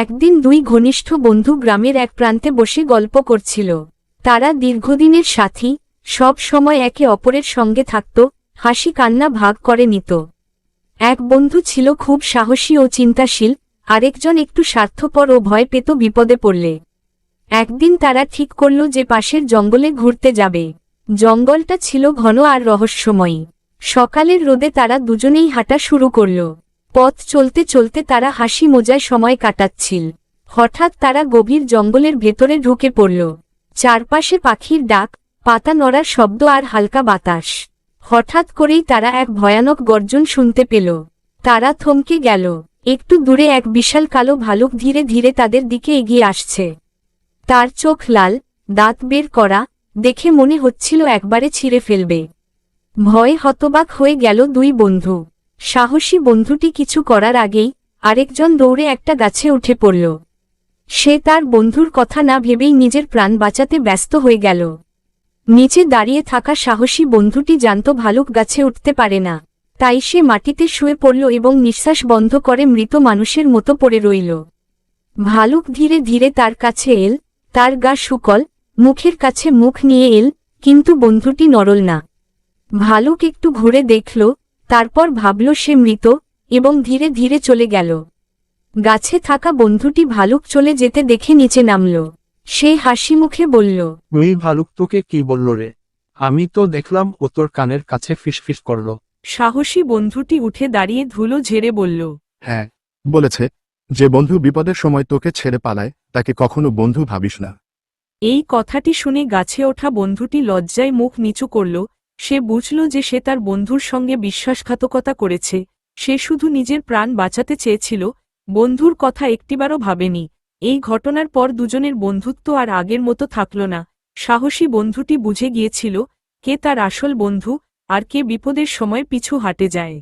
একদিন দুই ঘনিষ্ঠ বন্ধু গ্রামের এক প্রান্তে বসে গল্প করছিল। তারা দীর্ঘদিনের সাথী, সব সময় একে অপরের সঙ্গে থাকত, হাসি কান্না ভাগ করে নিত। এক বন্ধু ছিল খুব সাহসী ও চিন্তাশীল, আরেকজন একটু স্বার্থপর ও ভয় পেত বিপদে পড়লে। একদিন তারা ঠিক করল যে পাশের জঙ্গলে ঘুরতে যাবে। জঙ্গলটা ছিল ঘন আর রহস্যময়ী। সকালের রোদে তারা দুজনেই হাঁটা শুরু করল। পথ চলতে চলতে তারা হাসি মোজায় সময় কাটাচ্ছিল। হঠাৎ তারা গভীর জঙ্গলের ভেতরে ঢুকে পড়ল। চারপাশে পাখির ডাক, পাতা নড়ার শব্দ আর হালকা বাতাস। হঠাৎ করেই তারা এক ভয়ানক গর্জন শুনতে পেল। তারা থমকে গেল। একটু দূরে এক বিশাল কালো ভালুক ধীরে ধীরে তাদের দিকে এগিয়ে আসছে। তার চোখ লাল, দাঁত বের করা, দেখে মনে হচ্ছিল একবারে ছিঁড়ে ফেলবে। ভয়ে হতবাক হয়ে গেল দুই বন্ধু। সাহসী বন্ধুটি কিছু করার আগেই আরেকজন দৌড়ে একটা গাছে উঠে পড়ল। সে তার বন্ধুর কথা না ভেবেই নিজের প্রাণ বাঁচাতে ব্যস্ত হয়ে গেল। নিচে দাঁড়িয়ে থাকা সাহসী বন্ধুটি জানত ভালুক গাছে উঠতে পারে না। তাই সে মাটিতে শুয়ে পড়ল এবং নিঃশ্বাস বন্ধ করে মৃত মানুষের মতো পড়ে রইল। ভালুক ধীরে ধীরে তার কাছে এল, তার গা শুকল, মুখের কাছে মুখ নিয়ে এল, কিন্তু বন্ধুটি নরল না। ভালুক একটু ঘুরে দেখল তারপর ভাবল সে মৃত এবং ধীরে ধীরে চলে গেল। গাছে থাকা বন্ধুটি ভালুক চলে যেতে দেখে নিচে নামল। সে হাসি মুখে বলল ওই ভালুক তোকে কি বলল রে? আমি তো দেখলাম ও তোর কানের কাছে ফিসফিস করল। সাহসী বন্ধুটি উঠে দাঁড়িয়ে ধুলো ঝেড়ে বলল হ্যাঁ বলেছে যে বন্ধু বিপদের সময় তোকে ছেড়ে পালায় তাকে কখনো বন্ধু ভাবিস না। এই কথাটি শুনে গাছে ওঠা বন্ধুটি লজ্জায় মুখ নিচু করল সে বুঝল যে সে তার বন্ধুর সঙ্গে বিশ্বাসঘাতকতা করেছে, সে শুধু নিজের প্রাণ বাঁচাতে চেয়েছিল, বন্ধুর কথা একটিবারও ভাবেনি। এই ঘটনার পর দুজনের বন্ধুত্ব আর আগের মতো থাকল না। সাহসী বন্ধুটি বুঝে গিয়েছিল, কে তার আসল বন্ধু আর কে বিপদের সময় পিছু হাটে যায়।